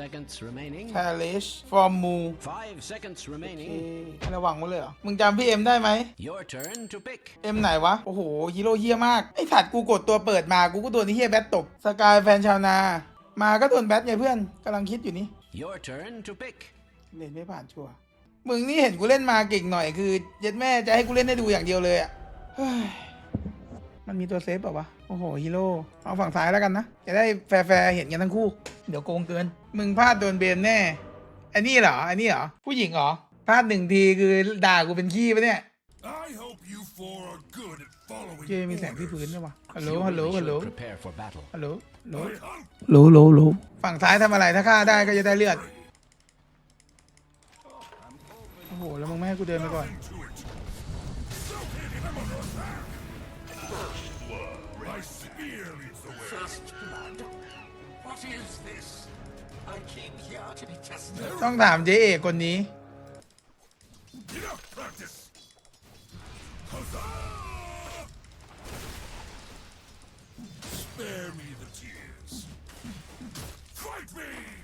seconds remaining. พาริชฟอร์มู Five seconds เอ remaining. ให้ระวังไว้เลยเหรอ มึงจำพี่เอ็มได้ไหม Your turn to pick. เอ็มไหนวะ โอ้โหฮีโร่เฮี้ยมาก ไอ้ถัดกูกดตัวเปิดมา กูก็โดนไอ้เฮี้ยแบทตบ สกายแฟนชาวนา มาก็โดนแบทไงเพื่อนกำลังคิดอยู่นี่ Your turn to pick. เล่นไม่ผ่านชัวร์มึงนี่เห็นกูเล่นมาเก่งหน่อยคือ เย็ดแม่จะให้กูเล่นให้ดูอย่างเดียวเลยอะเฮ้ยมันมีตัวเซฟเปล่าวะโอ้โหฮีโร่เอาฝั่งซ้ายแล้วกันนะจะได้แฟร์ๆเห็นกันทั้งคู่ เดี๋ยวโกงเกิน มึงพลาดโดนเบนแน่อันนี้เหรออันนี้เหรอผู้หญิงเหรอพลาดหนึ่งทีคือด่ากูเป็นขี้ปะเนี่ย I hope you four are good at following เจมีแสงที่พื้นด้วยวะฮัลโหล You ฮัลโหล really ฮัลโหล should prepare for battle. ฮัลโหลฮัลโหล my hunt. โหลโหลโหลฝั่งซ้ายทำอะไรถ้าฆ่าได้ก็จะได้เลือดโอ้โหแล้วมึงไม่ให้กูเดินไปก่อน ต้องถามเจ๊เอกคนนี้ Spare me the tears. Fight me!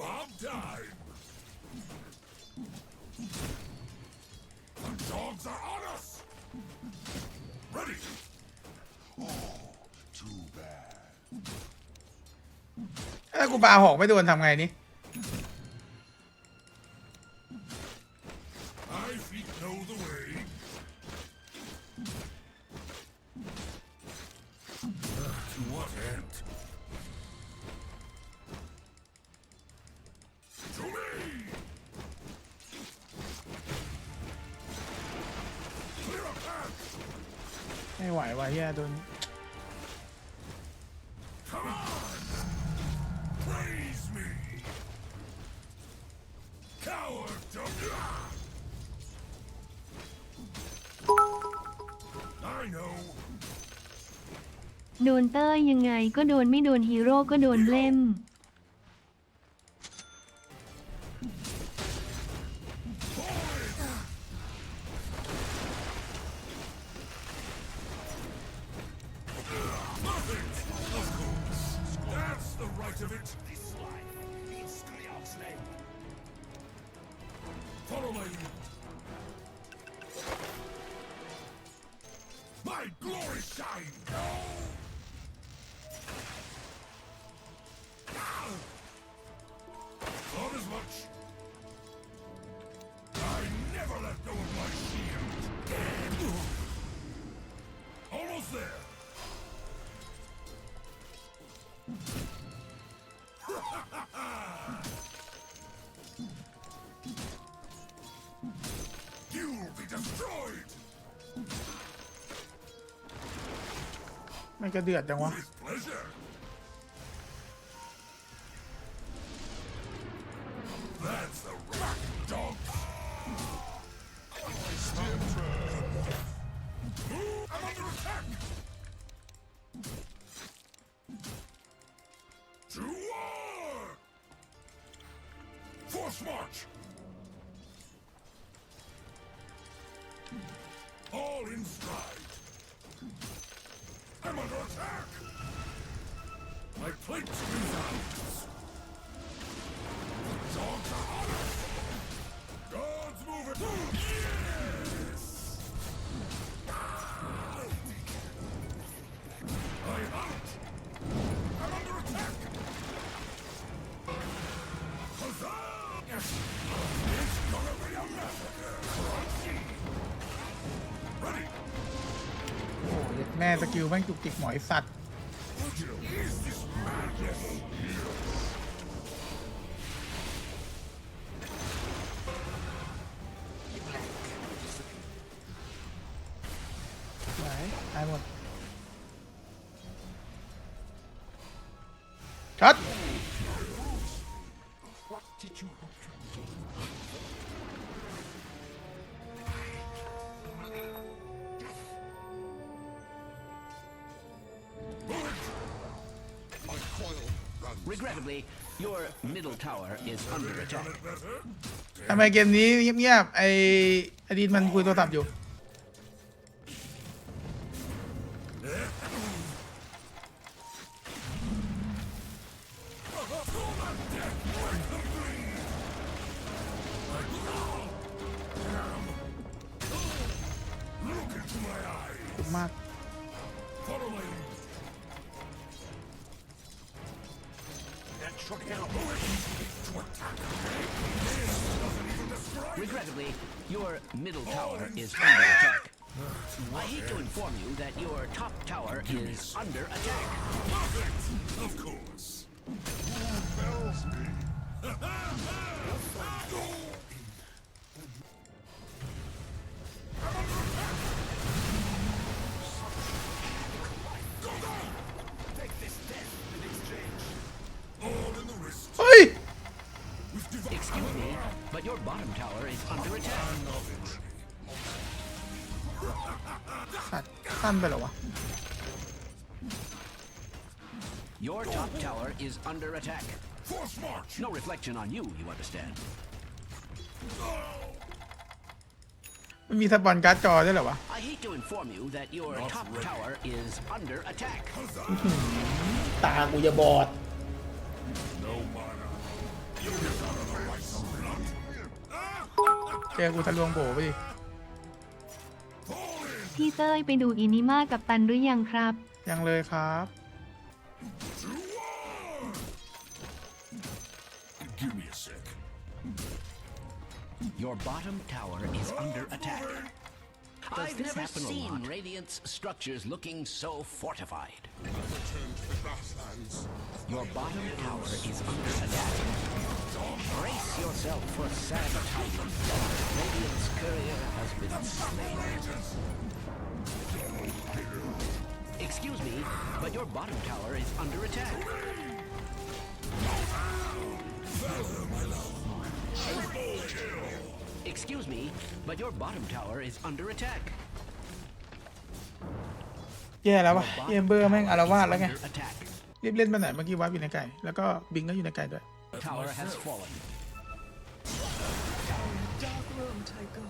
Bomb time! The dogs are on us! Ready! Oh, too bad. ถ้ากูปาหอกไม่โดนทำไงนี่ ไม่ไหวว่ะเฮียโดนโดนเต้ยยังไงก็โดนไม่โดนฮีโร่ก็โดนเล่ม ม่กระเดือดจังวะ with pleasure. That's the rock dog. I'm under attack. To war! Force march. All in stride. I'm under attack! My plate resounds! The แม่สกิลแม่งจุกจิกหมอยสัตว์ Regrettably, your middle tower is under attack. ทำไมเกมนี้เงียบๆไอไอดีนมันคุยโทรศัพท์อยู่ Regrettably, your middle tower is under attack. I hate to inform you that your top tower is under attack. Perfect! Of course. Who bells me? bottom tower is under attack. สัตว์สั้นไปเหรอวะ Your top tower is under attack. Force march. No reflection on you, you understand. มันมีสปอนการ์ดจอด้วยเหรอวะ I hate to inform you that your top tower is under attack. ตากูจะบอด No mana. You deserve จอกูทะลวงโบไปดิ Fall in. พี่เต้ยไปดูอินิมากับตันหรือยังครับ ยังเลยครับ To war. Give me a sec. Your bottom tower is under attack. I've this never happen a seen lot? Radiant's structures looking so fortified. Return to the grasslands. Your bottom tower is under attack. Brace yourself for sad tidings. Radiant's courier has been slain. Excuse me, but your bottom tower is under attack. Excuse me, but your bottom tower is under attack. แย่แล้ววะเอมเบอร์แม่งอารวาสแล้วไง Under attack. รีบเล่นไปไหนเมื่อกี้วับอยู่ในไก่ แล้วก็บิงก็อยู่ในไก่ด้วย Tower has fallen. Dark room, Tycho.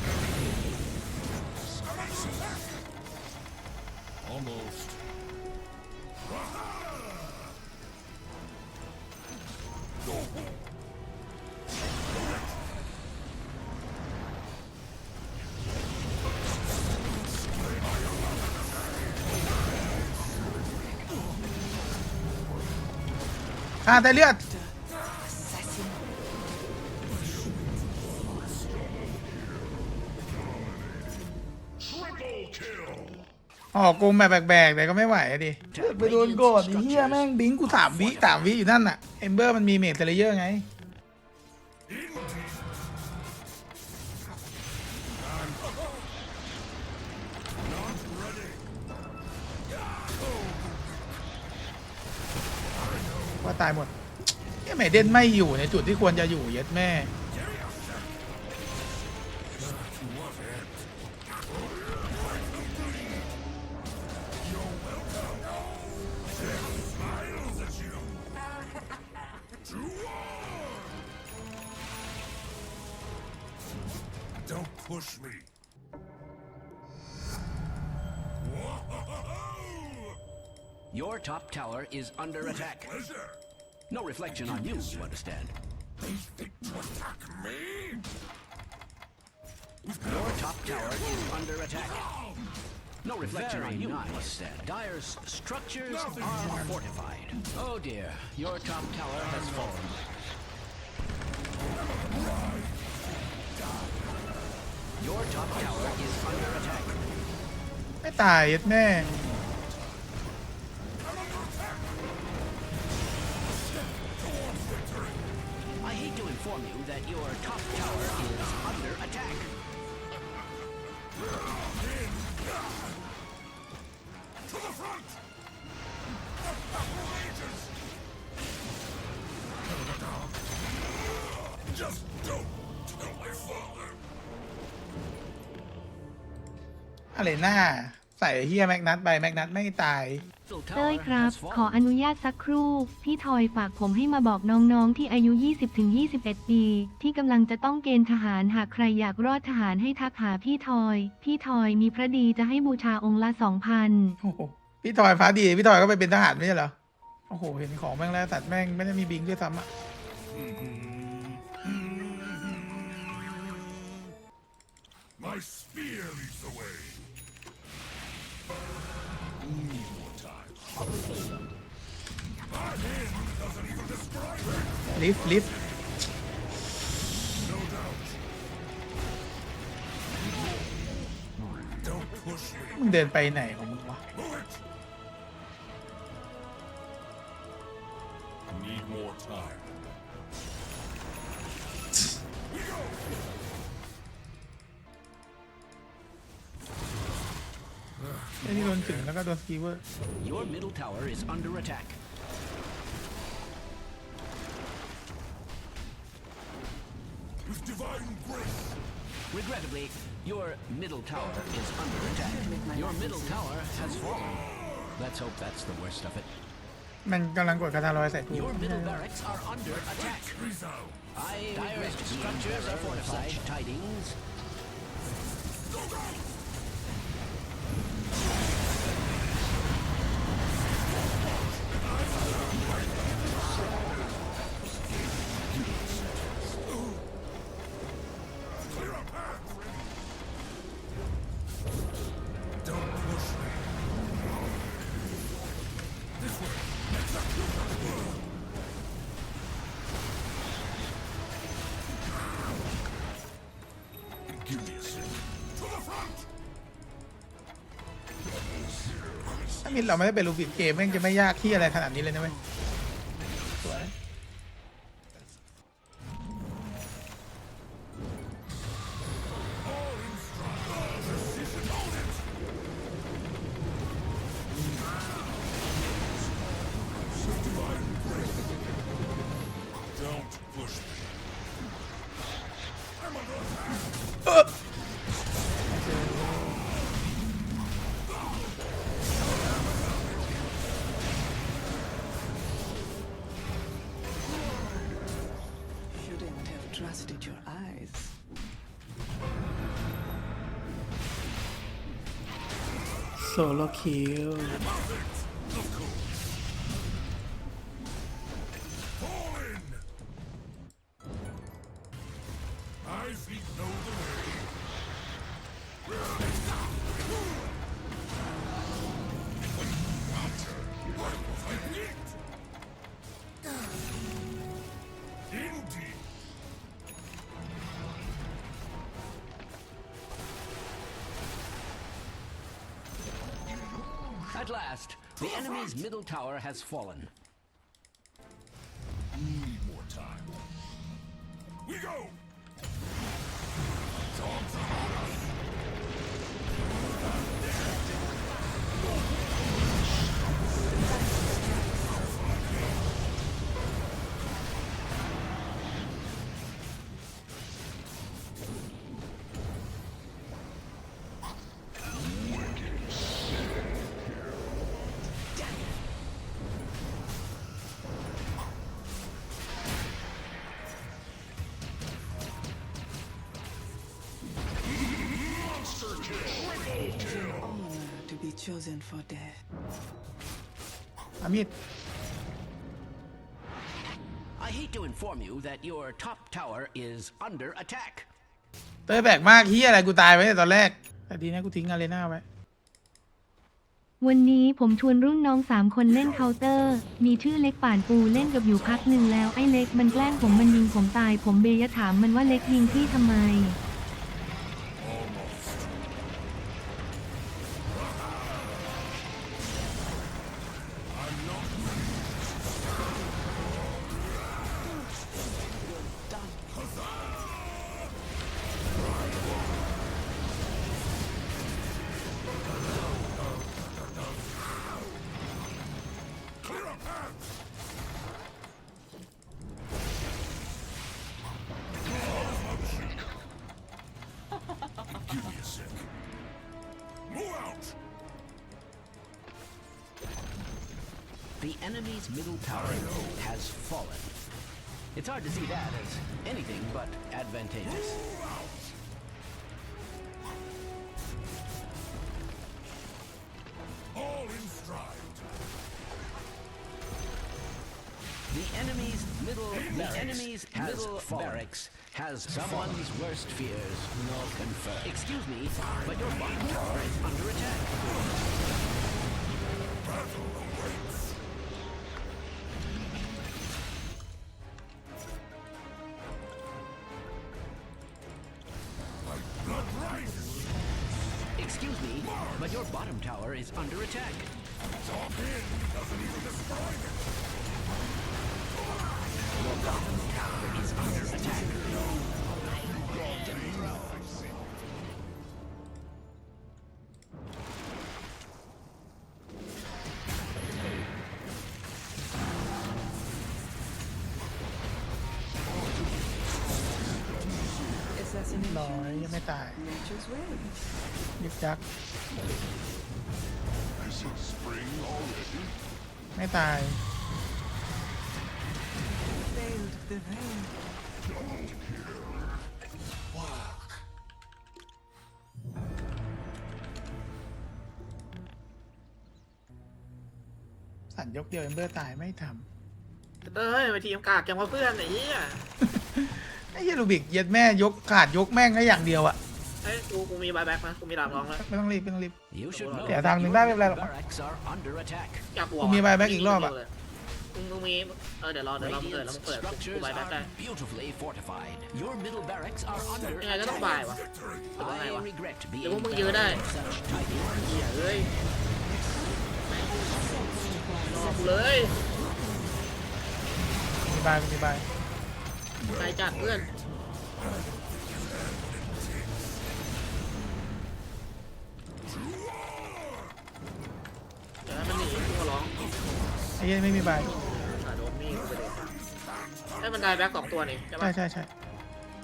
อ่าแต่เลือด Assassin. ออกกลมแบบแบกๆแต่ก็ไม่ไหวอะดิไปโดนโกดไอ้เหี้ยแม่งบิงกูสามวิสามวิอยู่นั่นน่ะ เอมเบอร์มันมีเมทเทเลเยอร์ไง ว่าตายหมดเอ้ยไม่เด่นไม่อยู่ในจุดที่ควรจะอยู่เย็ดแม่ Don't push me. Your top tower is under attack. Pleasure. No reflection on you, you understand. Think to attack me? Your top tower is under attack. No reflection on you, nice. Then. Dyer's structures are fortified. Oh dear, your top tower has fallen. Your top tower is under attack. ไม่ตายแม่ inform you that your top tower is under attack. To the front! Just don't tell my father. อะไรหน้า ใส่เฮียแม็กนัทไปแม็กนัทไม่ตาย Middle เต้ย tower ครับ has ขอ fallen. อนุญาตสักครู่ พี่ทอยฝากผมให้มาบอกน้องๆ ที่อายุ 20-21 ปี ที่กำลังจะต้องเกณฑ์ทหารหากใครอยากรอดทหารให้ทักหาพี่ทอย พี่ทอยมีพระดีจะให้บูชาองค์ละ 2,000 โอ้โหพี่ทอยฟ้าดี พี่ทอยก็ไปเป็นทหารไม่ใช่เหรอ โอ้โห เห็นของแม่งแล้วสัตว์แม่งไม่ได้มีบิงด้วยซ้ำอะ ลิฟต์ลิฟต์มึงเดินไปไหนของมึง แล้วก็โดนสกีเวอร์ Your middle tower is under attack. With divine grace. Regrettably, your middle tower is under attack. Your middle tower has fallen. Let's hope that's the worst of it. มันกำลังกดคาทารอยใส่กู Your middle barracks are under attack. Rizzo. I Dyer's structures are fortified. Tidings. มิดเราไม่ได้เป็นลูบิดเกมแม่งจะไม่ยากที่อะไรขนาดนี้เลยนะเว้ย โซโลคิว last, the enemy's middle tower has fallen. Be chosen for death. อามิด I hate to inform you that your top tower is under attack. เต้ยแบกมากเฮียอะไรกูตายไปตั้งแต่ตอนแรกแต่ดีนะกูทิ้งอารีนาไว้วันนี้ผมชวนรุ่นน้องสามคนเล่นเคาน์เตอร์ มีชื่อเล็กป่านปูเล่นกับอยู่พักหนึ่งแล้วไอ้เล็กมันแกล้งผมมันยิงผมตาย ผมเบยะถามมันว่าเล็กยิงพี่ทำไม The enemy's middle tower has fallen. It's hard to see that as anything but advantageous. All in stride. The enemy's middle the enemy's middle barracks has someone's worst fears not confirmed. Excuse me, but your bottom tower is under attack. Your bottom tower is under attack. Doesn't even it. ร้อยยังไม่ตาย nature's way. ยึกยัก Is it spring already? ไม่ตาย Failed the veil. Walk. สั่นยกเดียวเอมเบอร์ตายไม่ทเอ้ยไปทีมกากจังว่าเพื่อนไอ้เหี้ยำ ไอ้เหี้ยลูบิกเย็ดแม่ยกขาดยกแม่งแค่อย่างเดียวอะเอ้ยกูกูมีบายแบ็กนะกูมีดาบรองแล้วไม่ต้องรีบไม่ต้องรีบ You should know เสีย that ทางหนึ่ง your ได้ไม่เป็นไรหรอก barracks are under attack. อยากหัวกูมี buyback อีกรอบอะ มึงมึงมีเออเดี๋ยวรอเดี๋ยวรอมึงเกิดแล้ว Radiant's มึงเปิดกู structures บายแบ็กได้ are beautifully fortified. Your middle barracks are under ยังไงก็ต้อง attack. บายวะหรือว่าไง I วะ regret เดี๋ยวพว being กมึงยื้อได้ such tidings. เหี้ยเอ้ยรอกูเลยมีบายมีบาย ใจจัดเพื่อนเดี๋ยวให้มันหนีกูขอร้องไอ้เหี้ยไม่มีบายอะโดนมีดกูไปเลยไอ้ยมันได้แบ็กสองตัวนี่ใช่ใช่ปะ ใช่ใช่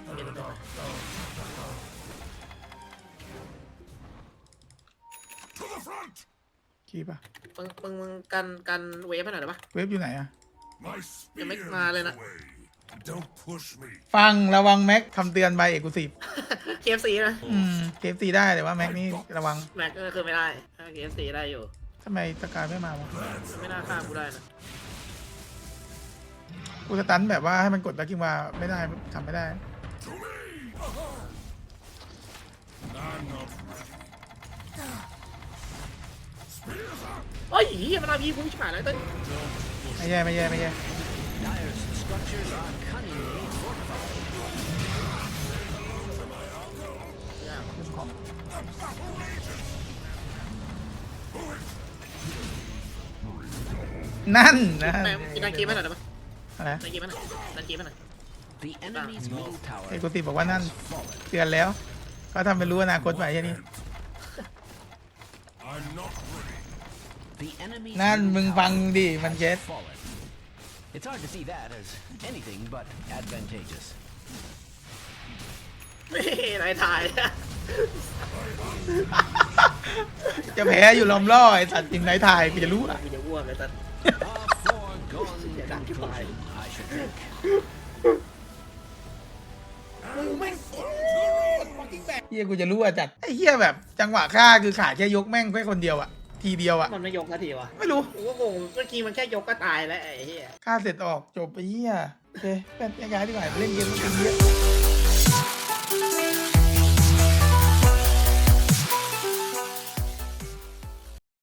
โอเคตัวเดียว To the front. ขี้ปะมึงมึงมึงกันกันเวฟให้หน่อยได้ปะเว็บอยู่ไหนอะ My You make spear my is Lena. away. Don't push me. ฟังระวังแม็กคำเตือนใบเอกลุศิบเคฟซีนะอืมเคฟซีได้แต่ว่าแม็กนี่ระวังแม็กก็คือไม่ได้เคฟซีได้อยู่ ทำไมสกายไม่มาวะไม่น่าฆ่ากูได้นะกูสตันแบบว่าให้มันกดแบ็คกิ้งมาไม่ได้ทำไม่ได้ To me. I'm not ready. Spears up. โอ้ยเฮียมันเอาพีกูชิบหายแล้วเต้ยไม่แย่ไม่แย่ไม่แย่ Dyer's structures are cunningly fortified. นั่นนะไหนกินดันหน่อยได้ไหมอะไรดันเกมไนหน่อยนังกีมันหน่อยไอ้กติบอกว่านั่นเตือนแล้วก็ทำเป็นรู้อนาคตไปแค่นี้นั่นมึงฟังดิ มันเจ็ It's hard to see that as anything but advantageous. ไม่ไหนถ่าย จะแพ้อยู่ลอมล่อไอ้สัตว์จริงไหนถ่ายกูจะรู้อะกูจะอ้วกเลยแต่ A foregone conclusion, I should think. เฮียกูจะรู้อะจัดไอ้เฮียแบบจังหวะฆ่าคือขาดแค่ยกแม่งแค่คนเดียวอะ ทีเดียวอะมันไม่ยกนาทีวะไม่รู้กูก็งงเมื่อกี้มันแค่ยกก็ตายแล้วไอ้เฮียฆ่าเสร็จออกจบไปเฮียโอเคเป็นยังไงดีกว่าไปเล่นเกมกันเยอะ